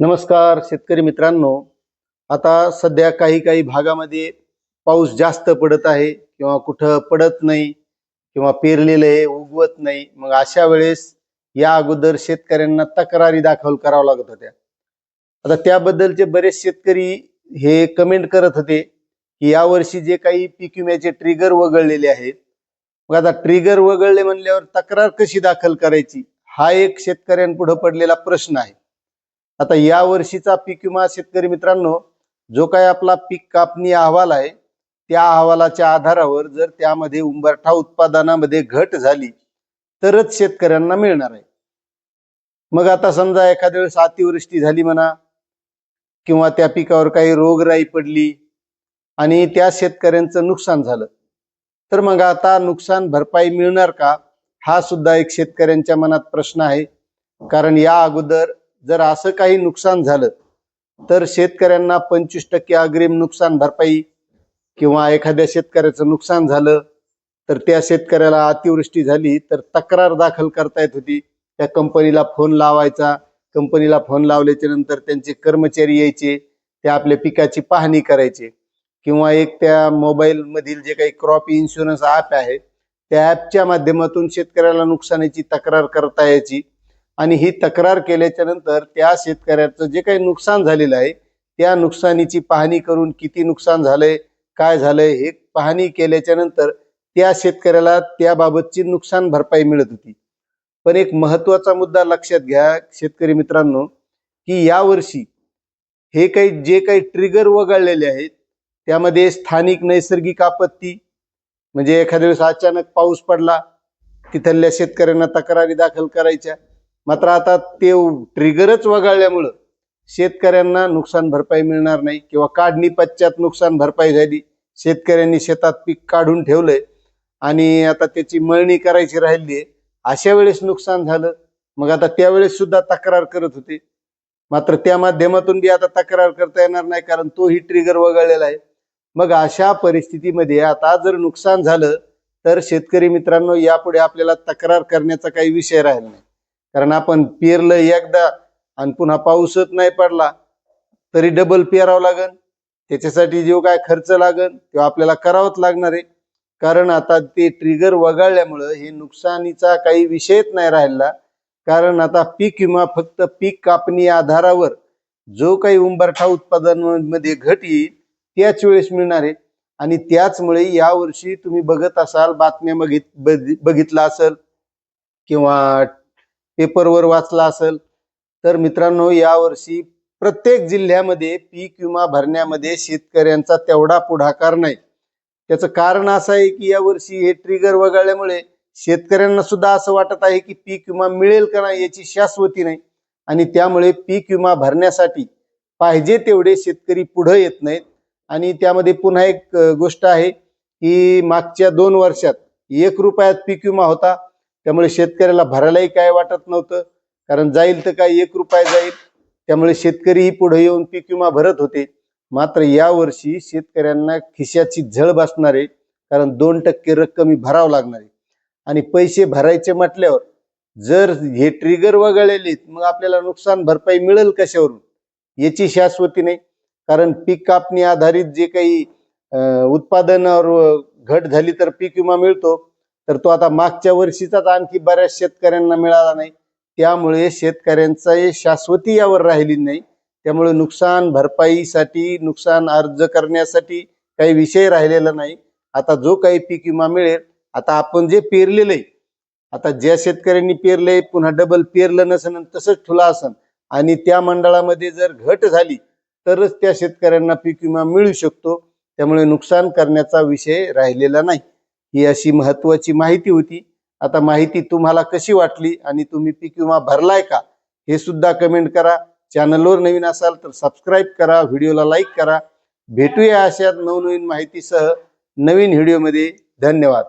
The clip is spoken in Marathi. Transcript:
नमस्कार शेतकरी मित्रांनो. आता सध्या काही काही भागामध्ये पाऊस जास्त पडत आहे किंवा कुठं पडत नाही किंवा पेरलेलं आहे उगवत नाही. मग अशा वेळेस या अगोदर शेतकऱ्यांना तक्रारी दाखल करावं लागत होत्या. आता त्याबद्दलचे बरेच शेतकरी हे कमेंट करत होते की यावर्षी जे काही पीक विम्याचे ट्रिगर वगळलेले आहेत. मग आता ट्रिगर वगळले म्हणल्यावर तक्रार कशी दाखल करायची? हा एक शेतकऱ्यांपुढे पडलेला प्रश्न आहे. आता या वर्षीचा पीक विमा शेतकरी मित्रांनो जो काही आपला पीक कापणी अहवाल आहे त्या अहवालाच्या आधारावर जर त्यामध्ये उंबरठा उत्पादनामध्ये घट झाली तरच शेतकऱ्यांना मिळणार आहे. मग आता समजा एखाद्या वेळेस अतिवृष्टी झाली म्हणा किंवा त्या पिकावर काही रोगराई पडली आणि त्या शेतकऱ्यांचं नुकसान झालं तर मग आता नुकसान भरपाई मिळणार का? हा सुद्धा एक शेतकऱ्यांच्या मनात प्रश्न आहे. कारण या अगोदर जर असं काही नुकसान झालं तर शेतकऱ्यांना पंचवीस टक्के अग्रिम नुकसान भरपाई किंवा एखाद्या शेतकऱ्याचं नुकसान झालं तर त्या शेतकऱ्याला अतिवृष्टी झाली तर तक्रार दाखल करता येत होती. त्या कंपनीला फोन लावायचा. कंपनीला फोन लावल्याच्या नंतर त्यांचे कर्मचारी यायचे. ते आपल्या पिकाची पाहणी करायचे. किंवा एक त्या मोबाईल मधील जे काही क्रॉप इन्शुरन्स ॲप आहे त्या ॲपच्या माध्यमातून शेतकऱ्याला नुकसानीची तक्रार करता यायची. आणि ही तक्रार केल्याच्यानंतर त्या शेतकऱ्याचं जे काही नुकसान झालेलं आहे त्या नुकसानीची पाहणी करून किती नुकसान झालंय काय झालंय हे पाहणी केल्याच्यानंतर त्या शेतकऱ्याला त्याबाबतची नुकसान भरपाई मिळत होती. पण एक महत्त्वाचा मुद्दा लक्षात घ्या शेतकरी मित्रांनो की यावर्षी हे काही जे काही ट्रिगर वगळलेले आहेत त्यामध्ये स्थानिक नैसर्गिक आपत्ती म्हणजे एखाद्या वेळेस अचानक पाऊस पडला तिथल्या शेतकऱ्यांना तक्रारी दाखल करायच्या मात्र आता ते ट्रिगरच वगळल्यामुळं शेतकऱ्यांना नुकसान भरपाई मिळणार नाही किंवा काढणी पश्चात नुकसान भरपाई झाली. शेतकऱ्यांनी शेतात पीक काढून ठेवलंय आणि आता त्याची मळणी करायची राहिली आहे. अशा वेळेस नुकसान झालं. मग आता त्यावेळेस सुद्धा तक्रार करत होते. मात्र त्या माध्यमातून बी आता तक्रार करता येणार नाही कारण तोही ट्रिगर वगळलेला आहे. मग अशा परिस्थितीमध्ये आता जर नुकसान झालं तर शेतकरी मित्रांनो यापुढे आपल्याला तक्रार करण्याचा काही विषय राहिला नाही. कारण आपण पेरलं एकदा आणि पुन्हा पाऊसच नाही पडला तरी डबल पेरावं लागन. त्याच्यासाठी जो काय खर्च लागन तो आपल्याला करावाच लागणार आहे. कारण आता ते ट्रिगर वगळल्यामुळं हे नुकसानीचा काही विषयच नाही राहिला कारण आता पीक विमा फक्त पीक कापणी आधारावर जो काही उंबरठा उत्पादनामध्ये घट येईल त्याच वेळेस मिळणार आहे. आणि त्याचमुळे यावर्षी तुम्ही बघत असाल बातम्या बघित बघितला असेल किंवा पेपरवर वाचला असेल. तर मित्रांनो यावर्षी प्रत्येक जिल्ह्यामध्ये पीक विमा भरण्यामध्ये शेतकऱ्यांचा तेवढा पुढाकार नाही. त्याचं कारण असं आहे की यावर्षी हे ट्रिगर वगळल्यामुळे शेतकऱ्यांना सुद्धा असं वाटत आहे की पीक विमा मिळेल का नाही याची शाश्वती नाही. आणि त्यामुळे पीक विमा भरण्यासाठी पाहिजे तेवढे शेतकरी पुढे येत नाहीत. आणि त्यामध्ये पुन्हा एक गोष्ट आहे की मागच्या दोन वर्षात एक रुपयात पीक विमा होता. त्यामुळे शेतकऱ्याला भरायलाही काय वाटत नव्हतं. कारण जाईल तर काय एक रुपया जाईल. त्यामुळे शेतकरीही पुढे येऊन पीक विमा भरत होते. मात्र यावर्षी शेतकऱ्यांना खिशाची झळ बसणार आहे. कारण दोन टक्के रक्कम ही भरावं लागणार आहे. आणि पैसे भरायचे म्हटल्यावर जर हे ट्रिगर वगळलेत मग आपल्याला नुकसान भरपाई मिळेल कशावरून? याची शाश्वती नाही. कारण पीक कापणी आधारित जे काही उत्पादनावर घट झाली तर पीक विमा मिळतो. तर तो आता मागच्या वर्षीचाच आणखी बऱ्याच शेतकऱ्यांना मिळाला नाही. त्यामुळे शेतकऱ्यांचा शाश्वती यावर राहिली नाही. त्यामुळे नुकसान भरपाईसाठी नुकसान अर्ज करण्यासाठी काही विषय राहिलेला नाही. आता जो काही पीक विमा मिळेल आता आपण जे पेरलेलं आहे आता ज्या शेतकऱ्यांनी पेरलंय पुन्हा डबल पेरलं नसेल तसंच ठुला असन आणि त्या मंडळामध्ये जर घट झाली तरच त्या शेतकऱ्यांना पीक विमा मिळू शकतो. त्यामुळे नुकसान करण्याचा विषय राहिलेला नाही. ही अशी महत्वाची माहिती होती. आता माहिती तुम्हाला कशी वाटली आणि तुम्ही पीक विमा भरलाय का? हे सुद्धा कमेंट करा. चॅनलवर नवीन असाल तर सबस्क्राईब करा व्हिडिओला लाईक करा. भेटूया अशा नवनवीन माहितीसह नवीन व्हिडिओमध्ये धन्यवाद.